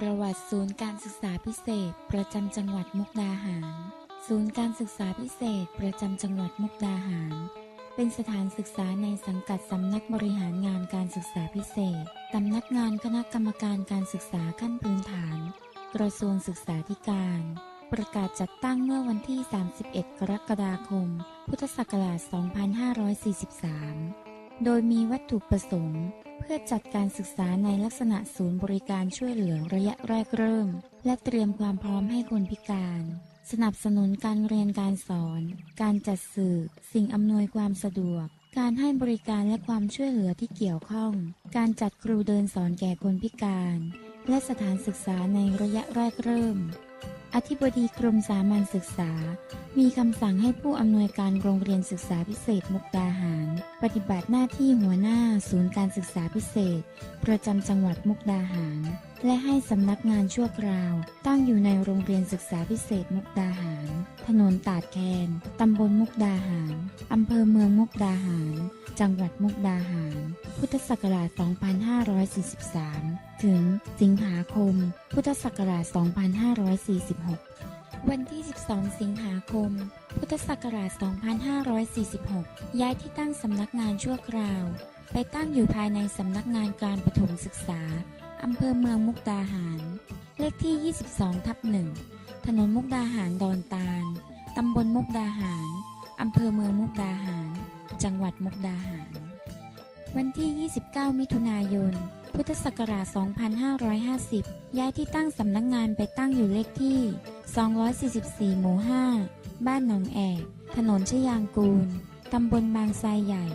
ประวัติศูนย์การศึกษาพิเศษ ประจำจังหวัดมุกดาหาร ศูนย์การศึกษาพิเศษ ประจำจังหวัดมุกดาหาร เป็นสถานศึกษาในสังกัดสำนักบริหารงานการศึกษาพิเศษสำนักงานคณะกรรมการการศึกษาขั้นพื้นฐาน กระทรวงศึกษาธิการ ประกาศจัดตั้งเมื่อวันที่ 31 กรกฎาคม พุทธศักราช 2543 โดยมีวัตถุประสงค์ เพื่อจัดการศึกษาในลักษณะศูนย์บริการช่วยเหลือระยะแรกเริ่ม และเตรียมความพร้อมให้คนพิการ สนับสนุนการเรียนการสอน การจัดสื่อ สิ่งอำนวยความสะดวก การให้บริการและความช่วยเหลือที่เกี่ยวข้อง การจัดครูเดินสอนแก่คนพิการ และสถานศึกษาในระยะแรกเริ่ม อธิบดีกรมสามัญศึกษา มีคำสั่งให้ผู้อำนวยการโรงเรียนศึกษาพิเศษมุกดาหาร ปฏิบัติหน้าที่หัวหน้าศูนย์การศึกษาพิเศษ ประจำจังหวัดมุกดาหารและให้สำนักงานชั่วคราว ตั้งอยู่ในโรงเรียนศึกษาพิเศษมุกดาหาร ถนนตาดแคนตำบลมุกดาหาร อำเภอเมืองมุกดาหาร จังหวัดมุกดาหาร พุทธศักราช 2543 ถึงสิงหาคม พุทธศักราช 2546 วันที่ 12 สิงหาคม พุทธศักราช 2546 ย้ายที่ตั้งสำนักงานชั่วคราว ไปตั้งอยู่ภายในสำนักงานการประถมศึกษา อำเภอเมืองมุกดาหาร เลขที่ 22 ทับ1ถนนมุกดาหารดอนตาล ตำบลมุกดาหาร อำเภอเมืองมุกดาหาร จังหวัดมุกดาหาร วันที่ 29 มิถุนายน พุทธศักราช 2550 ย้ายที่ตั้งสำนักงานไปตั้งอยู่เลขที่ 244 หมู่ 5 บ้านหนองแอก ถนนชยางกูล ตำบลบางไทรใหญ่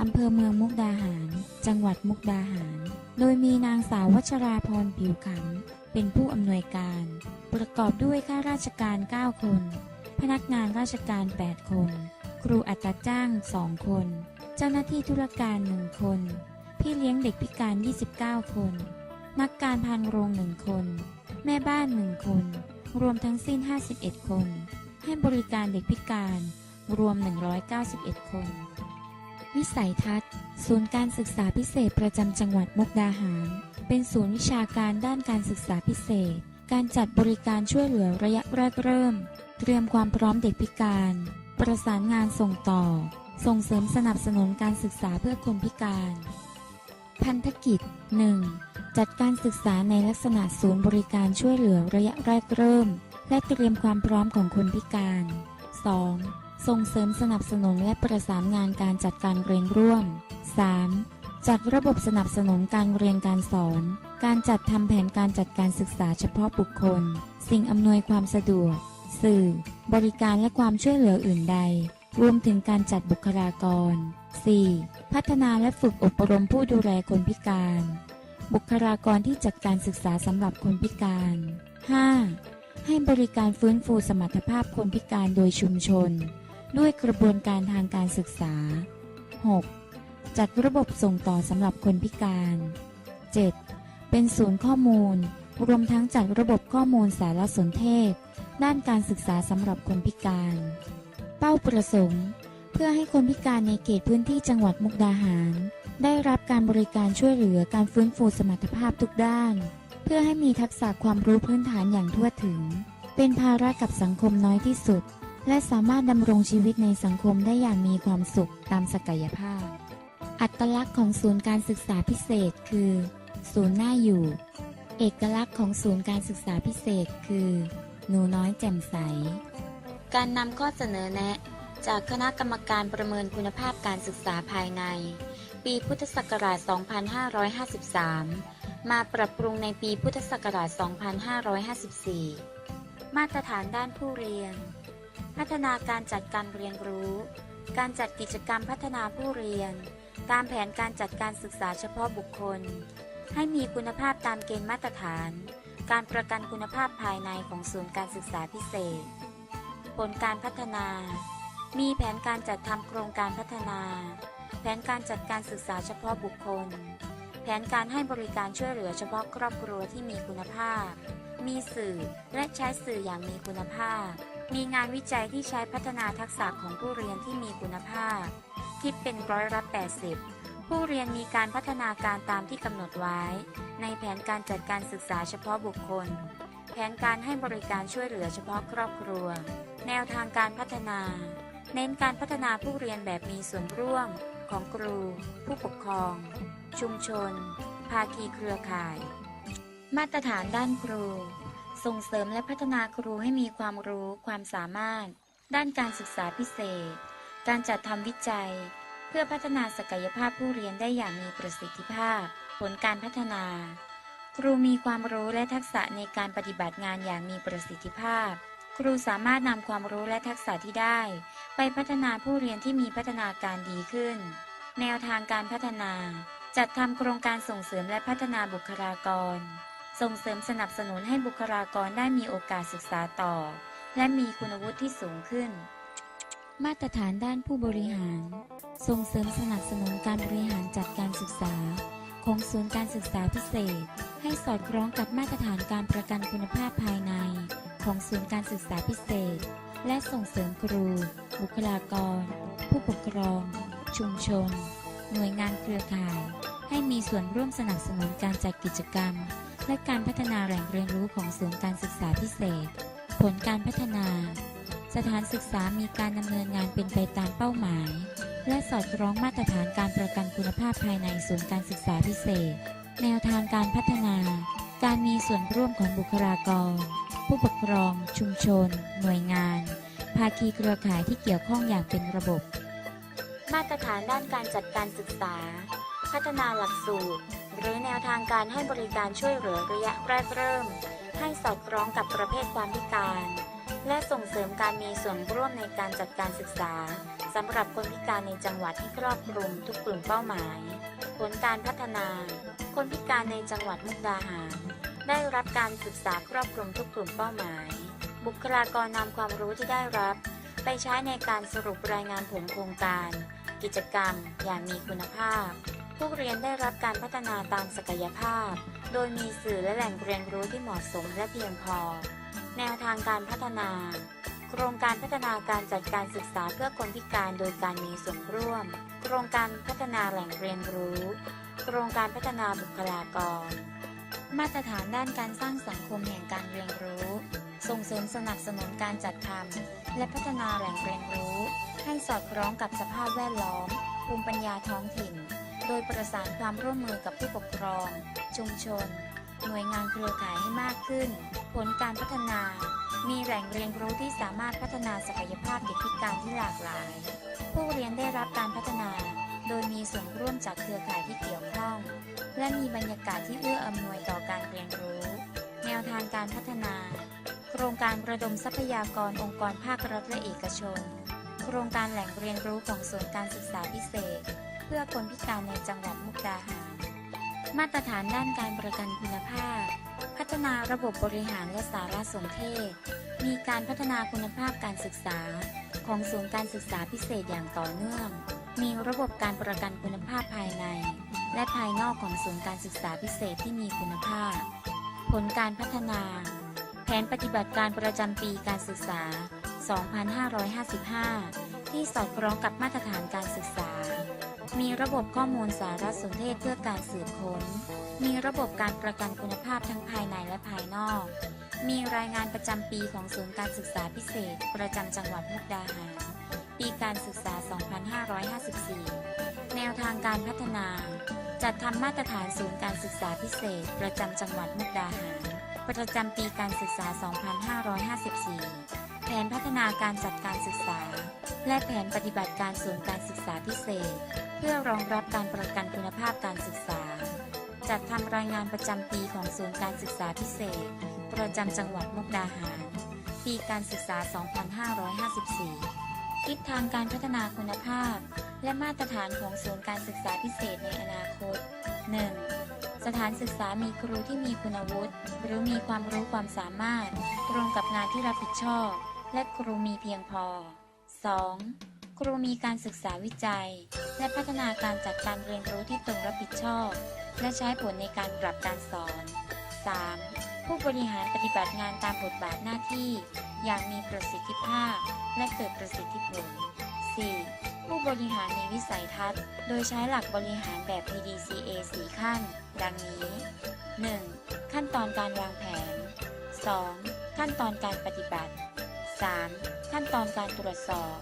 อำเภอเมืองมุกดาหาร จังหวัดมุกดาหาร โดยมีนางสาววัชราพรผิวขำเป็นผู้อำนวยการ ประกอบด้วยข้าราชการ 9 คน พนักงานราชการ 8 คน ครูอัตราจ้าง 2 คน เจ้าหน้าที่ธุรการ 1 คน พี่เลี้ยงเด็กพิการ 29 คน นักการพานโรง1คน แม่บ้าน1คน รวมทั้งสิ้น 51 คน ให้บริการเด็กพิการ รวม 191 คน วิสัยทัศน์ ศูนย์การศึกษาพิเศษประจำจังหวัดมุกดาหาร เป็นศูนย์วิชาการด้านการศึกษาพิเศษ การจัดบริการช่วยเหลือระยะแรกเริ่ม เตรียมความพร้อมเด็กพิการ ประสานงานส่งต่อ ส่งเสริมสนับสนุนการศึกษาเพื่อคนพิการ พันธกิจ 1. จัดการศึกษาในลักษณะศูนย์บริการช่วยเหลือระยะแรกเริ่ม และเตรียมความพร้อมของคนพิการ 2. ส่งเสริมสนับสนุนและประสานงานการจัดการเรียนร่วม 3. จัดระบบสนับสนุนการเรียนการสอน การจัดทำแผนการจัดการศึกษาเฉพาะบุคคล สิ่งอำนวยความสะดวก สื่อ บริการและความช่วยเหลืออื่นใด รวมถึงการจัดบุคลากร 4. พัฒนาและฝึกอบรมผู้ดูแลคนพิการ บุคลากรที่จัดการศึกษาสำหรับคนพิการ 5. ให้บริการฟื้นฟูสมรรถภาพคนพิการโดยชุมชน ด้วยกระบวนการทางการศึกษา 6. จัดระบบส่งต่อสำหรับคนพิการ 7. เป็นศูนย์ข้อมูล รวมทั้งจัดระบบข้อมูลสารสนเทศ ด้านการศึกษาสำหรับคนพิการ เป้าประสงค์ เพื่อให้คนพิการในเขตพื้นที่จังหวัดมุกดาหาร ได้รับการบริการช่วยเหลือการฟื้นฟูสมรรถภาพทุกด้าน เพื่อให้มีทักษะความรู้พื้นฐานอย่างทั่วถึง เป็นภาระกับสังคมน้อยที่สุด และสามารถดำรงชีวิตในสังคมได้อย่างมีความสุขตามศักยภาพ อัตลักษณ์ของศูนย์การศึกษาพิเศษคือ ศูนย์หน้าอยู่ เอกลักษณ์ของศูนย์การศึกษาพิเศษคือ หนูน้อยแจ่มใส การนำข้อเสนอแนะ จากคณะกรรมการประเมินคุณภาพการศึกษาภายใน ปีพุทธศักราช 2553 มาปรับปรุงในปีพุทธศักราช 2554 มาตรฐานด้านผู้เรียน พัฒนาการจัดการเรียนรู้ การจัดกิจกรรมพัฒนาผู้เรียน ตามแผนการจัดการศึกษาเฉพาะบุคคล ให้มีคุณภาพตามเกณฑ์มาตรฐาน การประกันคุณภาพภายในของศูนย์การศึกษาพิเศษ ผลการพัฒนา มีแผนการจัดทำโครงการพัฒนา แผนการจัดการศึกษาเฉพาะบุคคล แผนการให้บริการช่วยเหลือเฉพาะครอบครัวที่มีคุณภาพ มีสื่อและใช้สื่ออย่างมีคุณภาพ มีงานวิจัยที่ใช้พัฒนาทักษะของผู้เรียนที่มีคุณภาพ คิดเป็นร้อยละ80 ผู้เรียนมีการพัฒนาการตามที่กำหนดไว้ ในแผนการจัดการศึกษาเฉพาะบุคคล แผนการให้บริการช่วยเหลือเฉพาะครอบครัว แนวทางการพัฒนา เน้นการพัฒนาผู้เรียนแบบมีส่วนร่วม ของครู ผู้ปกครอง ชุมชน ภาคีเครือข่าย มาตรฐานด้านครู ส่งเสริมและพัฒนาครูให้มีความรู้ความสามารถ ด้านการศึกษาพิเศษ การจัดทำวิจัย เพื่อพัฒนาศักยภาพผู้เรียนได้อย่างมีประสิทธิภาพ ผลการพัฒนา ครูมีความรู้และทักษะในการปฏิบัติงานอย่างมีประสิทธิภาพ ครูสามารถนำความรู้และทักษะที่ได้ ไปพัฒนาผู้เรียนที่มีพัฒนาการดีขึ้น แนวทางการพัฒนา จัดทำโครงการส่งเสริมและพัฒนาบุคลากร ส่งเสริมสนับสนุนให้บุคลากรได้มีโอกาสศึกษาต่อ และมีคุณวุฒิที่สูงขึ้น มาตรฐานด้านผู้บริหาร ส่งเสริมสนับสนุนการบริหารจัดการศึกษา ของศูนย์การศึกษาพิเศษ ให้สอดคล้องกับมาตรฐานการประกันคุณภาพภายใน ของศูนย์การศึกษาพิเศษ และส่งเสริมครู บุคลากร ผู้ปกครอง ชุมชน หน่วยงานเครือข่าย ให้มีส่วนร่วมสนับสนุนการจัดกิจกรรม และการพัฒนาแหล่งเรียนรู้ของศูนย์การศึกษาพิเศษ ผลการพัฒนา สถานศึกษามีการดำเนินงานเป็นไปตามเป้าหมาย และสอดคล้องมาตรฐานการประกันคุณภาพภายในศูนย์การศึกษาพิเศษ แนวทางการพัฒนา การมีส่วนร่วมของบุคลากร ผู้ปกครอง ชุมชน หน่วยงาน ภาคีเครือข่ายที่เกี่ยวข้องอย่างเป็นระบบ มาตรฐานด้านการจัดการศึกษา พัฒนาหลักสูตร หรือแนวทางการให้บริการช่วยเหลือระยะแรกเริ่ม ให้สอดคล้องกับประเภทความพิการ และส่งเสริมการมีส่วนร่วมในการจัดการศึกษาสำหรับคนพิการในจังหวัดที่ครอบคลุมทุกกลุ่มเป้าหมาย ผลการพัฒนา คนพิการในจังหวัดมุกดาหาร ได้รับการศึกษาครอบคลุมทุกกลุ่มเป้าหมาย บุคลากรนำความรู้ที่ได้รับ ไปใช้ในการสรุปรายงานผลโครงการ กิจกรรมอย่างมีคุณภาพ ผู้เรียนได้รับการพัฒนาตามศักยภาพ โดยมีสื่อและแหล่งเรียนรู้ที่เหมาะสมและเพียงพอ แนวทางการพัฒนา โครงการพัฒนาการจัดการศึกษาเพื่อคนพิการโดยการมีส่วนร่วม โครงการพัฒนาแหล่งเรียนรู้ โครงการพัฒนาบุคลากร มาตรฐานด้านการสร้างสังคมแห่งการเรียนรู้ ส่งเสริมสนับสนุนการจัดทำและพัฒนาแหล่งเรียนรู้ ให้สอดคล้องกับสภาพแวดล้อมภูมิปัญญาท้องถิ่น โดยประสานความร่วมมือกับผู้ปกครอง ชุมชน หน่วยงานเครือข่ายให้มากขึ้น ผลการพัฒนา มีแหล่งเรียนรู้ที่สามารถพัฒนาศักยภาพเด็กพิการที่หลากหลาย ผู้เรียนได้รับการพัฒนา โดยมีส่วนร่วมจากเครือข่ายที่เกี่ยวข้อง และมีบรรยากาศที่เอื้ออำนวยต่อการเรียนรู้ แนวทางการพัฒนา โครงการระดมทรัพยากรองค์กรภาครัฐและเอกชน โครงการแหล่งเรียนรู้ของศูนการศึกษาพิเศษ พื่อคนพิการในจังหวัดมุกดาหาร มาตรฐานด้านการประกันคุณภาพ พัฒนาระบบบริหารและสารสนเทศ มีการพัฒนาคุณภาพการศึกษา ของศูนย์การศึกษาพิเศษอย่างต่อเนื่อง มีระบบการประกันคุณภาพภายใน และภายนอกของศูนย์การศึกษาพิเศษที่มีคุณภาพ ผลการพัฒนา แผนปฏิบัติการประจำปีการศึกษา 2555 ที่สอดคล้องกับมาตรฐานการศึกษา มีระบบข้อมูลสารสนเทศเพื่อการสืบค้น มีระบบการประกันคุณภาพทั้งภายในและภายนอก มีรายงานประจำปีของศูนย์การศึกษาพิเศษ ประจำจังหวัดมุกดาหาร ปีการศึกษา 2554 แนวทางการพัฒนา จัดทำมาตรฐานศูนย์การศึกษาพิเศษ ประจำจังหวัดมุกดาหาร ประจำปีการศึกษา 2554 ผนพัฒนาการจัดการศึกษา และแผนปฏิบัติการศูนย์การศึกษาพิเศษ เพื่อรองรับการประกันคุณภาพการศึกษา จัดทำรายงานประจำปีของศูนย์การศึกษาพิเศษ ประจำจังหวัดมุกดาหาร ปีการศึกษา 2554 ทิศทางการพัฒนาคุณภาพ และมาตรฐานของศูนย์การศึกษาพิเศษในอนาคต 1. สถานศึกษามีครูที่มีคุณวุฒิ หรือมีความรู้ความสามารถ ตรงกับงานที่รับผิดชอบ และครูมีเพียงพอ 2. ครูมีการศึกษาวิจัย และพัฒนาการจัดการเรียนรู้ที่ตรงรับผิดชอบ และใช้ผลในการปรับการสอน 3. ผู้บริหารปฏิบัติงานตามบทบาทหน้าที่ อย่างมีประสิทธิภาพ และเกิดประสิทธิผล 4. ผู้บริหารมีวิสัยทัศน์ โดยใช้หลักบริหารแบบ PDCA 4 ขั้น ดังนี้ 1. ขั้นตอนการวางแผน 2. ขั้นตอนการปฏิบัติ 3. ขั้นตอนการตรวจสอบ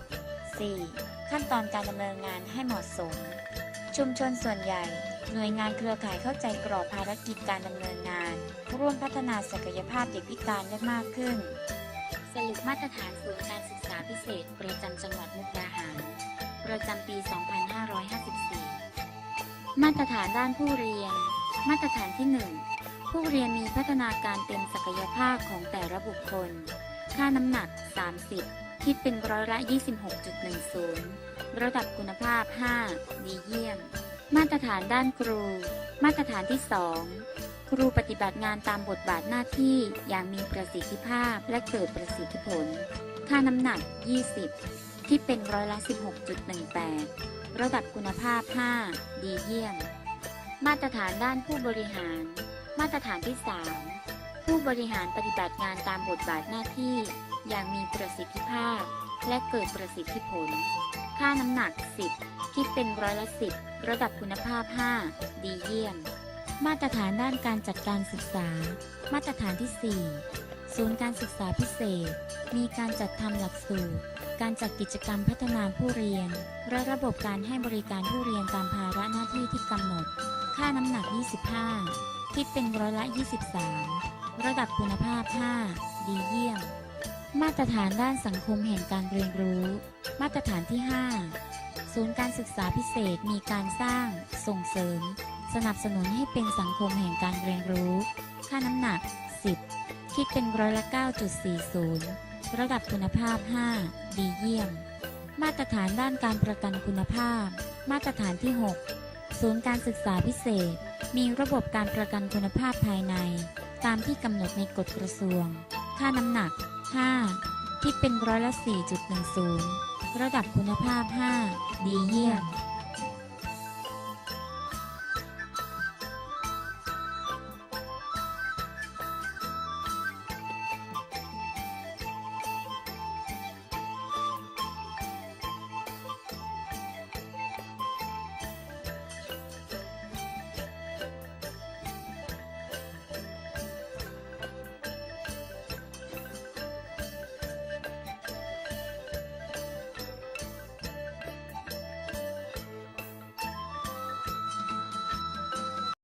4. ขั้นตอนการดำเนินงานให้เหมาะสม ชุมชนส่วนใหญ่ หน่วยงานเครือข่ายเข้าใจกรอบภารกิจการดำเนินงาน ร่วมพัฒนาศักยภาพเด็กพิการได้มากขึ้น สรุปมาตรฐานศูนย์การศึกษาพิเศษ ประจำจังหวัดมุกดาหาร ประจำปี 2554 มาตรฐานด้านผู้เรียน มาตรฐานที่ 1 ผู้เรียนมีพัฒนาการเต็มศักยภาพของแต่ละบุคคล ค่าน้ำหนัก 30 คิดเป็นร้อยละ 26.10 ระดับคุณภาพ 5 ดีเยี่ยม มาตรฐานด้านครู มาตรฐานที่ 2 ครูปฏิบัติงานตามบทบาทหน้าที่อย่างมีประสิทธิภาพและเกิดประสิทธิผล ค่าน้ำหนัก 20ที่เป็นร้อยละ 16.18 ระดับคุณภาพ 5 ดีเยี่ยม มาตรฐานด้านผู้บริหาร มาตรฐานที่ 3 ผู้บริหารปฏิบัติงานตามบทบาทหน้าที่ อย่างมีประสิทธิภาพ และเกิดประสิทธิผล ค่าน้ำหนัก 10 คิดเป็นร้อยละ 10 ระดับคุณภาพ 5 ดีเยี่ยม มาตรฐานด้านการจัดการศึกษา มาตรฐานที่ 4 ศูนย์การศึกษาพิเศษ มีการจัดทำหลักสูตร การจัดกิจกรรมพัฒนาผู้เรียน และระบบการให้บริการผู้เรียนตามภาระหน้าที่ที่กำหนด ค่าน้ำหนัก 25 คิดเป็นร้อยละ 23 ระดับคุณภาพ 5 ดีเยี่ยม มาตรฐานด้านสังคมแห่งการเรียนรู้ มาตรฐานที่ 5 ศูนย์การศึกษาพิเศษมีการสร้าง ส่งเสริม สนับสนุนให้เป็นสังคมแห่งการเรียนรู้ ค่าน้ำหนัก 10 คิดเป็นร้อยละ 9.40 ระดับคุณภาพ 5 ดีเยี่ยม มาตรฐานด้านการประกันคุณภาพ มาตรฐานที่ 6 ศูนย์การศึกษาพิเศษ มีระบบการประกันคุณภาพภายใน ตามที่กำหนดในกฎกระทรวง ค่าน้ำหนัก 5 ที่เป็นร้อยละ 4.10 ระดับคุณภาพ 5 ดีเยี่ยม